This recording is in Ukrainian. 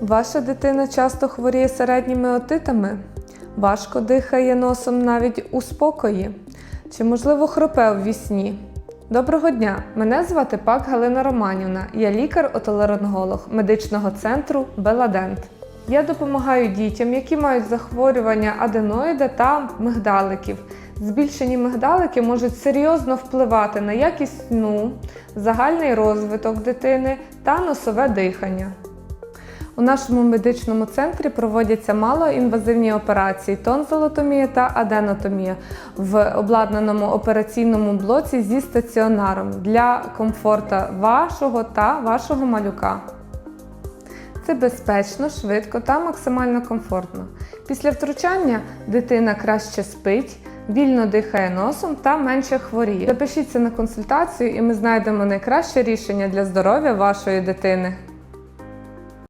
Ваша дитина часто хворіє середніми отитами, важко дихає носом навіть у спокої, чи, можливо, хропе в вісні. Доброго дня! Мене звати Пак Галина Романівна. Я лікар-отоларинголог медичного центру Беладент. Я допомагаю дітям, які мають захворювання аденоїда та мигдаликів. Збільшені мигдалики можуть серйозно впливати на якість сну, загальний розвиток дитини та носове дихання. У нашому медичному центрі проводяться малоінвазивні операції тонзилотомія та аденотомія в обладнаному операційному блоці зі стаціонаром для комфорту вашого та вашого малюка. Це безпечно, швидко та максимально комфортно. Після втручання дитина краще спить, вільно дихає носом та менше хворіє. Запишіться на консультацію і ми знайдемо найкраще рішення для здоров'я вашої дитини.